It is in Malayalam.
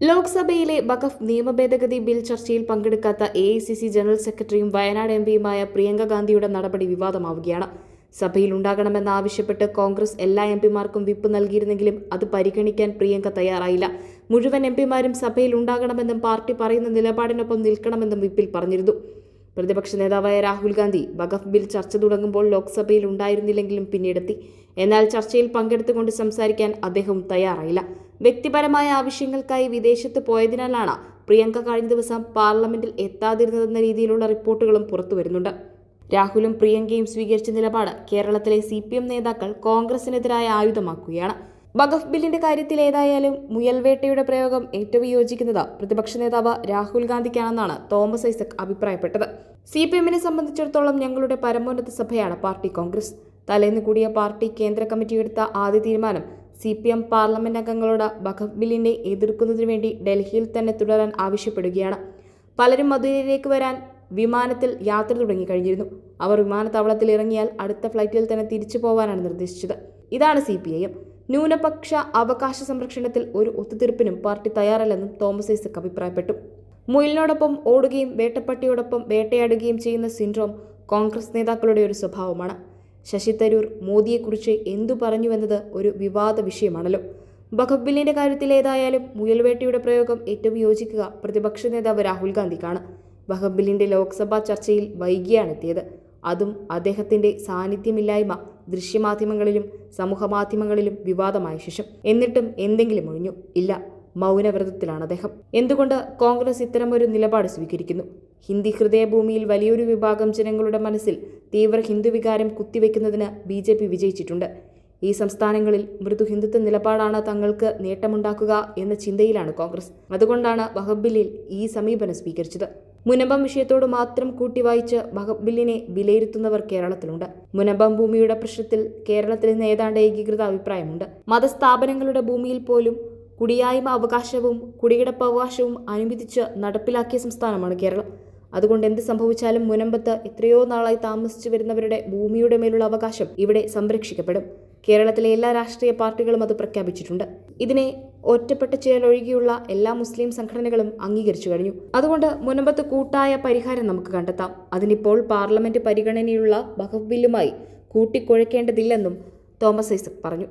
ലോക്സഭയിലെ വഖഫ് നിയമ ഭേദഗതി ബിൽ ചർച്ചയിൽ പങ്കെടുക്കാത്ത A I C C general സെക്രട്ടറിയും വയനാട് എം പിയുമായ പ്രിയങ്ക ഗാന്ധിയുടെ നടപടി വിവാദമാവുകയാണ്. സഭയിൽ ഉണ്ടാകണമെന്നാവശ്യപ്പെട്ട് കോൺഗ്രസ് എല്ലാ എം പിമാർക്കും വിപ്പ് നൽകിയിരുന്നെങ്കിലും അത് പരിഗണിക്കാൻ പ്രിയങ്ക തയ്യാറായില്ല. മുഴുവൻ എം പിമാരും സഭയിൽ ഉണ്ടാകണമെന്നും പാർട്ടി പറയുന്ന നിലപാടിനൊപ്പം നിൽക്കണമെന്നും വിപ്പിൽ പറഞ്ഞിരുന്നു. പ്രതിപക്ഷ നേതാവായ രാഹുൽ ഗാന്ധി വഖഫ് ബിൽ ചർച്ച തുടങ്ങുമ്പോൾ ലോക്സഭയിൽ ഉണ്ടായിരുന്നില്ലെങ്കിലും പിന്നീടെത്തി. എന്നാൽ ചർച്ചയിൽ പങ്കെടുത്തുകൊണ്ട് സംസാരിക്കാൻ അദ്ദേഹം തയ്യാറായില്ല. വ്യക്തിപരമായ ആവശ്യങ്ങൾക്കായി വിദേശത്ത് പോയതിനാലാണ് പ്രിയങ്ക കഴിഞ്ഞ ദിവസം പാർലമെന്റിൽ എത്താതിരുന്നതെന്ന രീതിയിലുള്ള റിപ്പോർട്ടുകളും പുറത്തു വരുന്നുണ്ട്. രാഹുലും പ്രിയങ്കയും സ്വീകരിച്ച നിലപാട് കേരളത്തിലെ സി പി എം നേതാക്കൾ കോൺഗ്രസിനെതിരായ ആയുധമാക്കുകയാണ്. വഖഫ് ബില്ലിന്റെ കാര്യത്തിൽ ഏതായാലും മുയൽവേട്ടയുടെ പ്രയോഗം ഏറ്റവും യോജിക്കുന്നത് പ്രതിപക്ഷ നേതാവ് രാഹുൽ ഗാന്ധിക്കാണെന്നാണ് തോമസ് ഐസക് അഭിപ്രായപ്പെട്ടത്. സി പി എമ്മിനെ സംബന്ധിച്ചിടത്തോളം ഞങ്ങളുടെ പരമോന്നത സഭയാണ് പാർട്ടി കോൺഗ്രസ്. തലേന്ന് കൂടിയ പാർട്ടി കേന്ദ്ര കമ്മിറ്റി എടുത്ത ആദ്യ തീരുമാനം സി പി എം പാർലമെന്റ് അംഗങ്ങളോട് വഖഫ് ബില്ലിനെ എതിർക്കുന്നതിനു വേണ്ടി ഡൽഹിയിൽ തന്നെ തുടരാൻ ആവശ്യപ്പെടുകയാണ്. പലരും മധുരയിലേക്ക് വരാൻ വിമാനത്തിൽ യാത്ര തുടങ്ങിക്കഴിഞ്ഞിരുന്നു അവർ വിമാനത്താവളത്തിൽ ഇറങ്ങിയാൽ അടുത്ത ഫ്ലൈറ്റിൽ തന്നെ തിരിച്ചു പോകാനാണ് നിർദ്ദേശിച്ചത്. ഇതാണ് സി പി ഐ എം. ന്യൂനപക്ഷ അവകാശ സംരക്ഷണത്തിൽ ഒരു ഒത്തുതീർപ്പിനും പാർട്ടി തയ്യാറല്ലെന്നും തോമസ് ഐസക് അഭിപ്രായപ്പെട്ടു. മുയലിനോടൊപ്പം ഓടുകയും വേട്ടപ്പട്ടിയോടൊപ്പം വേട്ടയാടുകയും ചെയ്യുന്ന സിൻഡ്രോം കോൺഗ്രസ് നേതാക്കളുടെ ഒരു സ്വഭാവമാണ്. ശശി തരൂർ മോദിയെക്കുറിച്ച് എന്തു പറഞ്ഞുവെന്നത് ഒരു വിവാദ വിഷയമാണല്ലോ. വഖഫ് ബില്ലിന്റെ കാര്യത്തിൽ ഏതായാലും മുയൽവേട്ടയുടെ പ്രയോഗം ഏറ്റവും യോജിക്കുക പ്രതിപക്ഷ നേതാവ് രാഹുൽ ഗാന്ധിക്കാണ്. വഖഫ് ലോക്സഭാ ചർച്ചയിൽ വൈകിയാണ് എത്തിയത് അതും അദ്ദേഹത്തിന്റെ സാന്നിധ്യമില്ലായ്മ ദൃശ്യമാധ്യമങ്ങളിലും സമൂഹമാധ്യമങ്ങളിലും വിവാദമായ ശേഷം. എന്നിട്ടും എന്തെങ്കിലും ഒഴിഞ്ഞു. ഇല്ല മൗനവ്രതത്തിലാണ് അദ്ദേഹം. എന്തുകൊണ്ട് കോൺഗ്രസ് ഇത്തരമൊരു നിലപാട് സ്വീകരിക്കുന്നു? ഹിന്ദി ഹൃദയഭൂമിയിൽ വലിയൊരു വിഭാഗം ജനങ്ങളുടെ മനസ്സിൽ തീവ്ര ഹിന്ദു വികാരം കുത്തിവെക്കുന്നതിന് ബി ജെ പി വിജയിച്ചിട്ടുണ്ട്. ഈ സംസ്ഥാനങ്ങളിൽ മൃദു ഹിന്ദുത്വ നിലപാടാണ് തങ്ങൾക്ക് നേട്ടമുണ്ടാക്കുക എന്ന ചിന്തയിലാണ് കോൺഗ്രസ്. അതുകൊണ്ടാണ് വഹബില്ലിൽ ഈ സമീപനം സ്വീകരിച്ചത്. മുനമ്പം വിഷയത്തോട് മാത്രം കൂട്ടിവായിച്ച് വഹബ് ബില്ലിനെ വിലയിരുത്തുന്നവർ കേരളത്തിലുണ്ട്. മുനമ്പം ഭൂമിയുടെ പ്രശ്നത്തിൽ കേരളത്തിൽ നിന്ന് ഏതാണ്ട് ഏകീകൃത അഭിപ്രായമുണ്ട്. മതസ്ഥാപനങ്ങളുടെ ഭൂമിയിൽ പോലും കുടിയായ്മ അവകാശവും കുടികിടപ്പവകാശവും അനുവദിച്ച് നടപ്പിലാക്കിയ സംസ്ഥാനമാണ് കേരളം. അതുകൊണ്ട് എന്ത് സംഭവിച്ചാലും മുനമ്പത്ത് എത്രയോ നാളായി താമസിച്ചു വരുന്നവരുടെ ഭൂമിയുടെ മേലുള്ള അവകാശം ഇവിടെ സംരക്ഷിക്കപ്പെടും. കേരളത്തിലെ എല്ലാ രാഷ്ട്രീയ പാർട്ടികളും അത് പ്രഖ്യാപിച്ചിട്ടുണ്ട്. ഇതിനെ ഒറ്റപ്പെട്ട ചിലരൊഴികെയുള്ള എല്ലാ മുസ്ലിം സംഘടനകളും അംഗീകരിച്ചു കഴിഞ്ഞു. അതുകൊണ്ട് മുനമ്പത്ത് കൂട്ടായ പരിഹാരം നമുക്ക് കണ്ടെത്താം. അതിനിപ്പോൾ പാർലമെന്റ് പരിഗണനയിലുള്ള വഖഫ് ബില്ലുമായി കൂട്ടിക്കുഴയ്ക്കേണ്ടതില്ലെന്നും തോമസ് ഐസക് പറഞ്ഞു.